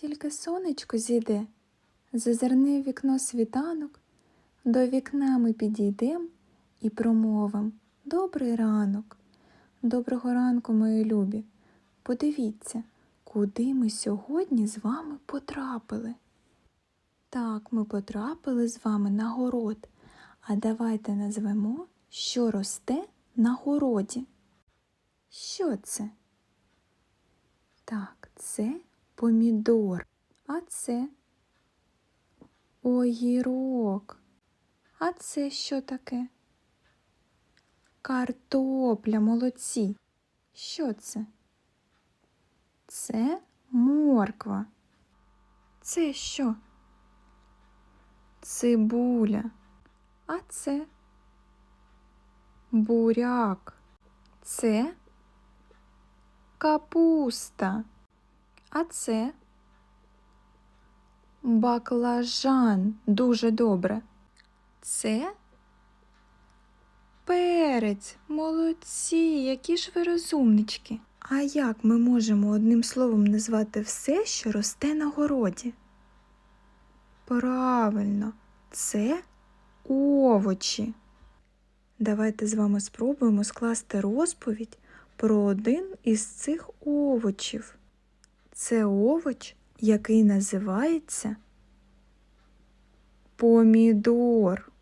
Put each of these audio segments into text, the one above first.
Тільки сонечко зійде, зазирни в вікно світанок, до вікна ми підійдем і промовим Добрий ранок. Доброго ранку, мої любі. Подивіться, куди ми сьогодні з вами потрапили. Так, ми потрапили з вами на город. А давайте назвемо, що росте на городі. Що це? Так, це помідор. А це огірок. А це що таке? Картопля, молодці. Що це? Це морква. Це що? Цибуля. А це буряк. Це капуста. А це баклажан. Дуже добре. Це перець. Молодці, які ж ви розумнички. А як ми можемо одним словом назвати все, що росте на городі? Правильно, це овочі. Давайте з вами спробуємо скласти розповідь про один із цих овочів. Це овоч, який називається помідор.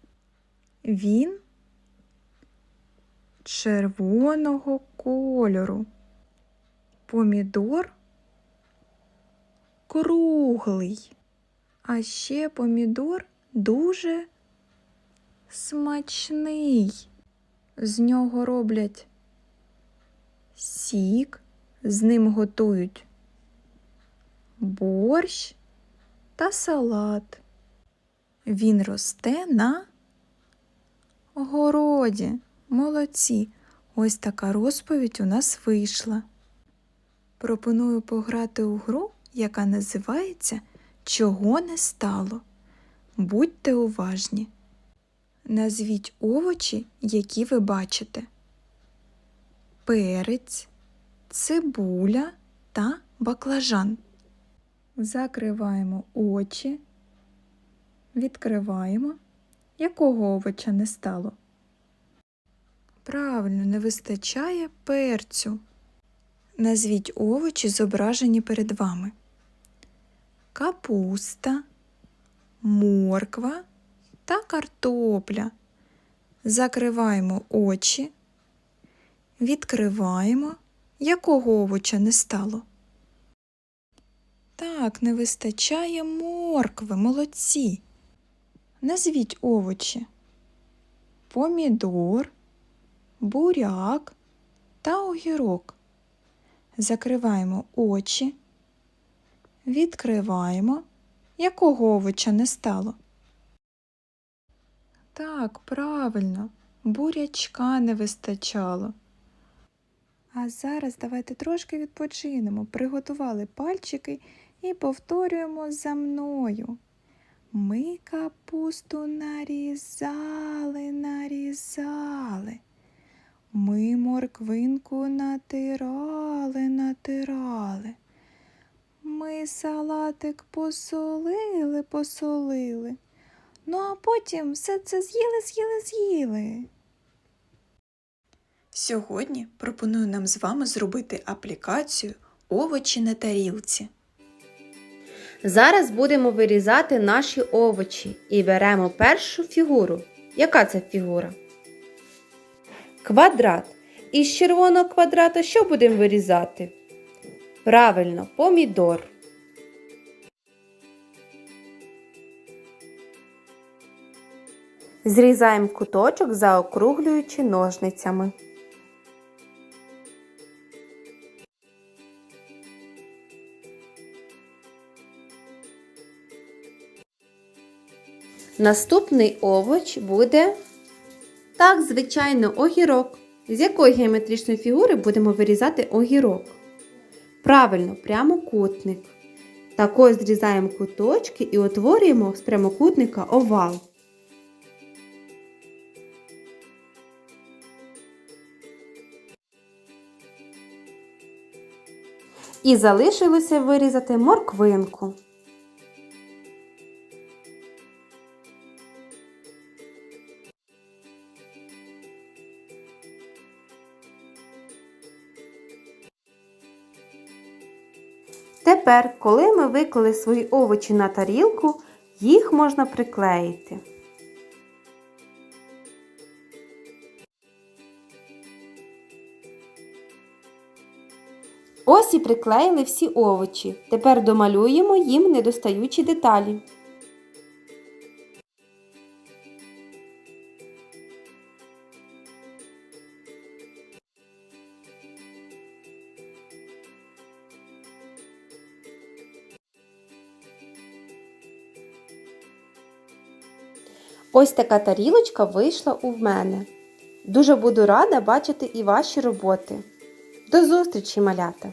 Він червоного кольору. Помідор круглий. А ще помідор дуже смачний. З нього роблять сік, з ним готують борщ та салат. Він росте на городі. Молодці. Ось така розповідь у нас вийшла. Пропоную пограти у гру, яка називається Чого не стало. Будьте уважні. Назвіть овочі, які ви бачите: перець, цибуля та баклажан. Закриваємо очі, відкриваємо. Якого овоча не стало? Правильно, не вистачає перцю. Назвіть овочі, зображені перед вами. Капуста, морква та картопля. Закриваємо очі, відкриваємо. Якого овоча не стало? Так, не вистачає моркви, молодці. Назвіть овочі. Помідор, буряк та огірок. Закриваємо очі, відкриваємо. Якого овоча не стало? Так, правильно, бурячка не вистачало. А зараз давайте трошки відпочинемо. Приготували пальчики і повторюємо за мною. Ми капусту нарізали, нарізали. Ми морквинку натирали, натирали. Ми салатик посолили, посолили. Ну а потім все це з'їли, з'їли, з'їли. Сьогодні пропоную нам з вами зробити аплікацію овочі на тарілці. Зараз будемо вирізати наші овочі і беремо першу фігуру. Яка це фігура? Квадрат. Із червоного квадрата що будемо вирізати? Правильно, помідор. Зрізаємо куточок, заокруглюючи ножницями. Наступний овоч буде так, звичайно, огірок. З якої геометричної фігури будемо вирізати огірок? Правильно, прямокутник. Також зрізаємо куточки і утворюємо з прямокутника овал. І залишилося вирізати морквинку. Тепер, коли ми виклали свої овочі на тарілку, їх можна приклеїти. Ось і приклеїли всі овочі. Тепер домалюємо їм недостаючі деталі. Ось така тарілочка вийшла у мене. Дуже буду рада бачити і ваші роботи. До зустрічі, малята!